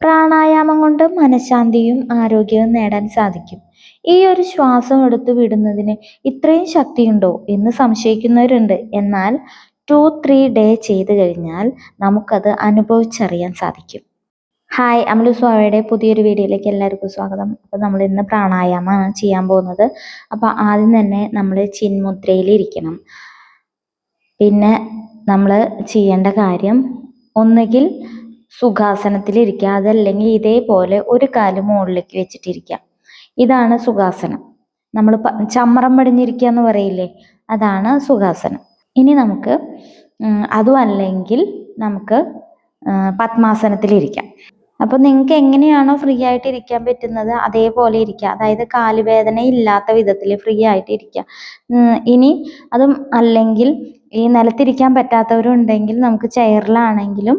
പ്രാണായാമം കൊണ്ട് മനഃശാന്തിയും ആരോഗ്യവും നേടാൻ സാധിക്കും. ഈ ഒരു ശ്വാസം എടുത്തു വിടുന്നതിന് ഇത്രയും ശക്തിയുണ്ടോ എന്ന് സംശയിക്കുന്നവരുണ്ട്. എന്നാൽ ടു ത്രീ ഡേ ചെയ്തു കഴിഞ്ഞാൽ നമുക്കത് അനുഭവിച്ചറിയാൻ സാധിക്കും. ഹായ് അമലു സ്വാമിയുടെ പുതിയൊരു വീഡിയോയിലേക്ക് എല്ലാവർക്കും സ്വാഗതം. അപ്പോൾ നമ്മൾ ഇന്ന് പ്രാണായാമമാണ് ചെയ്യാൻ പോകുന്നത്. അപ്പോൾ ആദ്യം തന്നെ നമ്മൾ ചിന്മുദ്രയിൽ ഇരിക്കണം. പിന്നെ നമ്മൾ ചെയ്യേണ്ട കാര്യം ഒന്നുകിൽ സുഖാസനത്തിലിരിക്കുക അതല്ലെങ്കിൽ ഇതേപോലെ ഒരു കാൽ മുകളിലേക്ക് വെച്ചിട്ടിരിക്കുക ഇതാണ് സുഖാസനം. നമ്മൾ ചമ്മറം പടിഞ്ഞിരിക്കുക എന്ന് പറയില്ലേ? അതാണ് സുഖാസനം. ഇനി നമുക്ക് അതും അല്ലെങ്കിൽ നമുക്ക് പത്മാസനത്തിലിരിക്കാം. അപ്പോൾ നിങ്ങൾക്ക് എങ്ങനെയാണോ ഫ്രീ ആയിട്ട് ഇരിക്കാൻ പറ്റുന്നത് അതേപോലെ ഇരിക്കുക അതായത് കാലുവേദന ഇല്ലാത്ത വിധത്തിൽ ഫ്രീ ആയിട്ട് ഇരിക്കുക ഇനി അതും അല്ലെങ്കിൽ ഈ നിലത്തിരിക്കാൻ പറ്റാത്തവരുണ്ടെങ്കിൽ നമുക്ക് ചെയറിലാണെങ്കിലും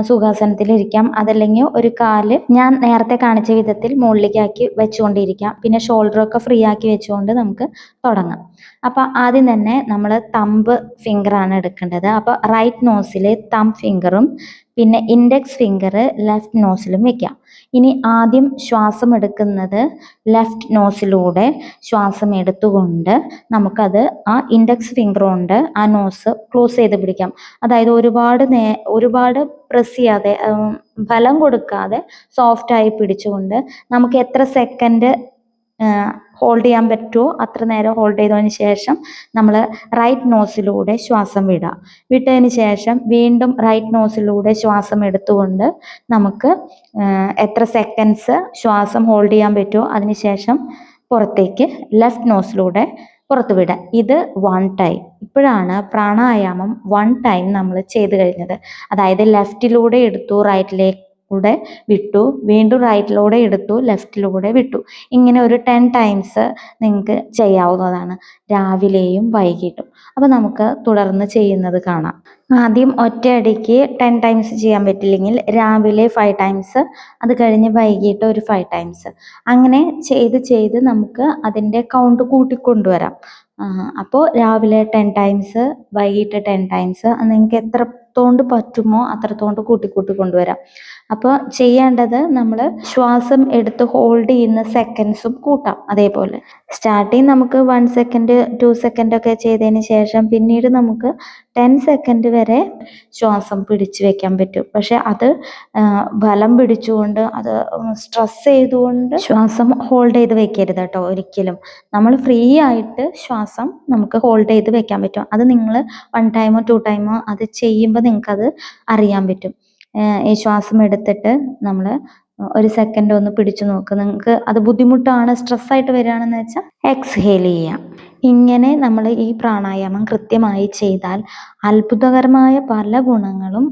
സുഖാസനത്തിലിരിക്കാം. അതല്ലെങ്കിൽ ഒരു കാൽ ഞാൻ നേരത്തെ കാണിച്ച വിധത്തിൽ മുകളിലേക്കാക്കി വെച്ചുകൊണ്ടിരിക്കാം. പിന്നെ ഷോൾഡർ ഒക്കെ ഫ്രീ ആക്കി വെച്ചുകൊണ്ട് നമുക്ക് തുടങ്ങാം. അപ്പോൾ ആദ്യം തന്നെ നമ്മൾ തമ്പ് ഫിംഗർ ആണ് എടുക്കേണ്ടത്. അപ്പോൾ റൈറ്റ് നോസിൽ തം ഫിംഗറും പിന്നെ ഇൻഡെക്സ് ഫിംഗർ ലെഫ്റ്റ് നോസിലും വെക്കാം. ഇനി ആദ്യം ശ്വാസം എടുക്കുന്നത് ലെഫ്റ്റ് നോസിലൂടെ ശ്വാസം എടുത്തുകൊണ്ട് നമുക്കത് ആ ഇൻഡെക്സ് ഫിംഗർ കൊണ്ട് ആ നോസ് ക്ലോസ് ചെയ്ത് പിടിക്കാം. അതായത് ഒരുപാട് നേ ഒരുപാട് പ്രസ് ചെയ്യാതെ ബലം കൊടുക്കാതെ സോഫ്റ്റായി പിടിച്ചുകൊണ്ട് നമുക്ക് എത്ര സെക്കൻഡ് ഹോൾഡ് ചെയ്യാൻ പറ്റുമോ അത്ര നേരം ഹോൾഡ് ചെയ്തതിന് ശേഷം നമ്മൾ റൈറ്റ് നോസിലൂടെ ശ്വാസം വിടുക. വിട്ടതിന് ശേഷം വീണ്ടും റൈറ്റ് നോസിലൂടെ ശ്വാസം എടുത്തുകൊണ്ട് നമുക്ക് എത്ര സെക്കൻഡ്സ് ശ്വാസം ഹോൾഡ് ചെയ്യാൻ പറ്റുമോ അതിന് ശേഷം പുറത്തേക്ക് ലെഫ്റ്റ് നോസിലൂടെ പുറത്തു വിടുക. ഇത് വൺ ടൈം ഇപ്പോഴാണ് പ്രാണായാമം വൺ ടൈം നമ്മൾ ചെയ്ത് കഴിഞ്ഞത്. അതായത് ലെഫ്റ്റിലൂടെ എടുത്തു റൈറ്റിലേക്ക് കൂടെ വിട്ടു. വീണ്ടും റൈറ്റിലൂടെ എടുത്തു ലെഫ്റ്റിലൂടെ വിട്ടു. ഇങ്ങനെ ഒരു ടെൻ ടൈംസ് നിങ്ങൾക്ക് ചെയ്യാവുന്നതാണ്. രാവിലെയും വൈകിട്ടും. അപ്പോൾ നമുക്ക് തുടർന്ന് ചെയ്യുന്നത് കാണാം. ആദ്യം ഒറ്റയടിക്ക് ടെൻ ടൈംസ് ചെയ്യാൻ പറ്റില്ലെങ്കിൽ രാവിലെ ഫൈവ് ടൈംസ് അത് കഴിഞ്ഞ് വൈകിട്ട് ഒരു ഫൈവ് ടൈംസ് അങ്ങനെ ചെയ്ത് ചെയ്ത് നമുക്ക് അതിന്റെ കൗണ്ട് കൂട്ടിക്കൊണ്ടുവരാം. അപ്പോൾ രാവിലെ ടെൻ ടൈംസ് വൈകിട്ട് ടെൻ ടൈംസ് നിങ്ങൾക്ക് എത്രത്തോണ്ട് പറ്റുമോ അത്രത്തോണ്ട് കൂട്ടി കൂട്ടി കൊണ്ടുവരാം. അപ്പോൾ ചെയ്യേണ്ടത് നമ്മൾ ശ്വാസം എടുത്ത് ഹോൾഡ് ചെയ്യുന്ന സെക്കൻഡ്സും കൂട്ടാം അതേപോലെ. സ്റ്റാർട്ടിങ് നമുക്ക് വൺ സെക്കൻഡ് ടു സെക്കൻഡ് ഒക്കെ ചെയ്തതിന് ശേഷം പിന്നീട് നമുക്ക് ടെൻ സെക്കൻഡ് വരെ ശ്വാസം പിടിച്ചു വെക്കാൻ പറ്റും. പക്ഷെ അത് ബലം പിടിച്ചുകൊണ്ട് അത് സ്ട്രെസ് ചെയ്തുകൊണ്ട് ശ്വാസം ഹോൾഡ് ചെയ്ത് വെക്കരുത് കേട്ടോ ഒരിക്കലും. നമ്മൾ ഫ്രീ ആയിട്ട് ശ്വാസം നമുക്ക് ഹോൾഡ് ചെയ്ത് വെക്കാൻ പറ്റും. അത് നിങ്ങൾ വൺ ടൈമോ ടു ടൈമോ അത് ചെയ്യുമ്പോൾ നിങ്ങൾക്കത് അറിയാൻ പറ്റും. ഈ ശ്വാസം എടുത്തിട്ട് നമ്മൾ ഒരു സെക്കൻഡ് ഒന്ന് പിടിച്ചു നോക്കുക നിങ്ങൾക്ക് അത് ബുദ്ധിമുട്ടാണ് സ്ട്രെസ്സായിട്ട് വരികയാണെന്ന് വെച്ചാൽ എക്സ്ഹേൽ ചെയ്യാം. ഇങ്ങനെ നമ്മൾ ഈ പ്രാണായാമം കൃത്യമായി ചെയ്താൽ അത്ഭുതകരമായ പല ഗുണങ്ങളും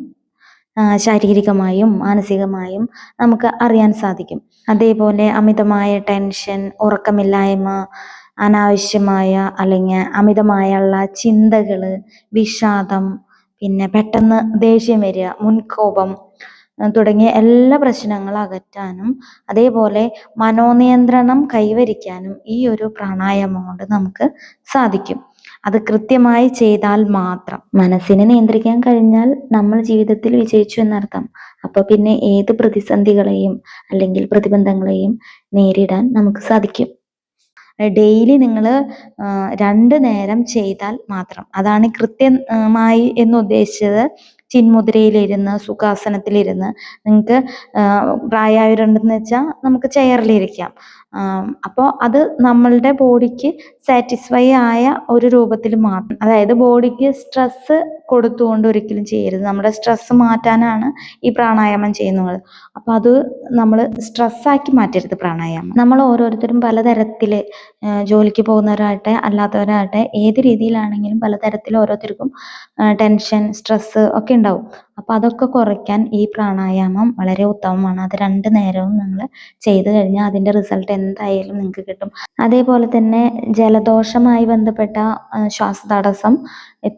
ശാരീരികമായും മാനസികമായും നമുക്ക് അറിയാൻ സാധിക്കും. അതേപോലെ അമിതമായ ടെൻഷൻ ഉറക്കമില്ലായ്മ അനാവശ്യമായ അല്ലെങ്കിൽ അമിതമായുള്ള ചിന്തകൾ വിഷാദം പിന്നെ പെട്ടെന്ന് ദേഷ്യം വരിക മുൻകോപം തുടങ്ങിയ എല്ലാ പ്രശ്നങ്ങളും അകറ്റാനും അതേപോലെ മനോനിയന്ത്രണം കൈവരിക്കാനും ഈ ഒരു പ്രാണായാമം കൊണ്ട് നമുക്ക് സാധിക്കും. അത് കൃത്യമായി ചെയ്താൽ മാത്രം. മനസ്സിനെ നിയന്ത്രിക്കാൻ കഴിഞ്ഞാൽ നമ്മൾ ജീവിതത്തിൽ വിജയിച്ചു എന്നർത്ഥം. അപ്പോൾ പിന്നെ ഏത് പ്രതിസന്ധികളെയും അല്ലെങ്കിൽ പ്രതിബന്ധങ്ങളെയും നേരിടാൻ നമുക്ക് സാധിക്കും. ഡെയിലി നിങ്ങൾ രണ്ട് നേരം ചെയ്താൽ മാത്രം. അതാണ് കൃത്യമായി എന്ന് ഉദ്ദേശിച്ചത്. ചിന്മുദ്രയിലിരുന്ന് സുഖാസനത്തിലിരുന്ന് നിങ്ങൾക്ക് പ്രായമായവരുണ്ടെന്ന് വെച്ചാൽ നമുക്ക് ചെയറിലിരിക്കാം. അപ്പോൾ അത് നമ്മളുടെ ബോഡിക്ക് സാറ്റിസ്ഫൈ ആയ ഒരു രൂപത്തിൽ മാത്രം. അതായത് ബോഡിക്ക് സ്ട്രെസ്സ് കൊടുത്തുകൊണ്ട് ഒരിക്കലും ചെയ്യരുത്. നമ്മുടെ സ്ട്രെസ്സ് മാറ്റാനാണ് ഈ പ്രാണായാമം ചെയ്യുന്നത്. അപ്പോൾ അത് നമ്മൾ സ്ട്രെസ്സാക്കി മാറ്റരുത് പ്രാണായാമം. നമ്മൾ ഓരോരുത്തരും പലതരത്തിൽ ജോലിക്ക് പോകുന്നവരാകട്ടെ അല്ലാത്തവരാകട്ടെ ഏത് രീതിയിലാണെങ്കിലും പലതരത്തിൽ ഓരോരുത്തർക്കും ടെൻഷൻ സ്ട്രെസ്സ് ഒക്കെ ഉണ്ടാവും. അപ്പോൾ അതൊക്കെ കുറയ്ക്കാൻ ഈ പ്രാണായാമം വളരെ ഉത്തമമാണ്. അത് രണ്ട് നേരവും നമ്മൾ ചെയ്തു കഴിഞ്ഞാൽ അതിന്റെ റിസൾട്ട് എന്തായാലും നിങ്ങൾക്ക് കിട്ടും. അതേപോലെ തന്നെ ജലദോഷമായി ബന്ധപ്പെട്ട ശ്വാസതടസ്സം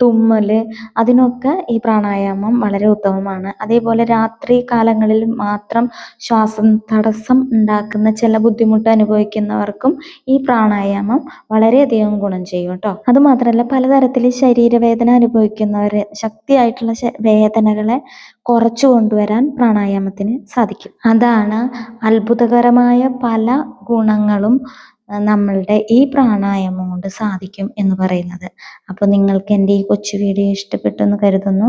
തുമ്മൽ അതിനൊക്കെ ഈ പ്രാണായാമം വളരെ ഉത്തമമാണ്. അതേപോലെ രാത്രി കാലങ്ങളിൽ മാത്രം ശ്വാസം തടസ്സം ഉണ്ടാക്കുന്ന ചില ബുദ്ധിമുട്ട് അനുഭവിക്കുന്നവർക്കും ഈ പ്രാണായാമം വളരെയധികം ഗുണം ചെയ്യും കേട്ടോ അതുമാത്രമല്ല പലതരത്തിൽ ശരീരവേദന അനുഭവിക്കുന്നവർ ശക്തിയായിട്ടുള്ള വേദനകൾ ഭാരങ്ങളെ കുറച്ചു കൊണ്ടുവരാൻ പ്രാണായാമത്തിന് സാധിക്കും. അതാണ് അത്ഭുതകരമായ പല ഗുണങ്ങളും നമ്മളുടെ ഈ പ്രാണായാമം കൊണ്ട് സാധിക്കും എന്ന് പറയുന്നത്. അപ്പോൾ നിങ്ങൾക്ക് എന്റെ ഈ കൊച്ചു വീഡിയോ ഇഷ്ടപ്പെട്ടു എന്ന് കരുതുന്നു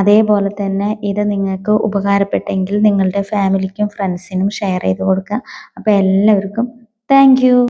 അതേപോലെ തന്നെ ഇത് നിങ്ങൾക്ക് ഉപകാരപ്പെട്ടെങ്കിൽ നിങ്ങളുടെ ഫാമിലിക്കും ഫ്രണ്ട്സിനും ഷെയർ ചെയ്ത് കൊടുക്കുക. അപ്പോൾ എല്ലാവർക്കും താങ്ക്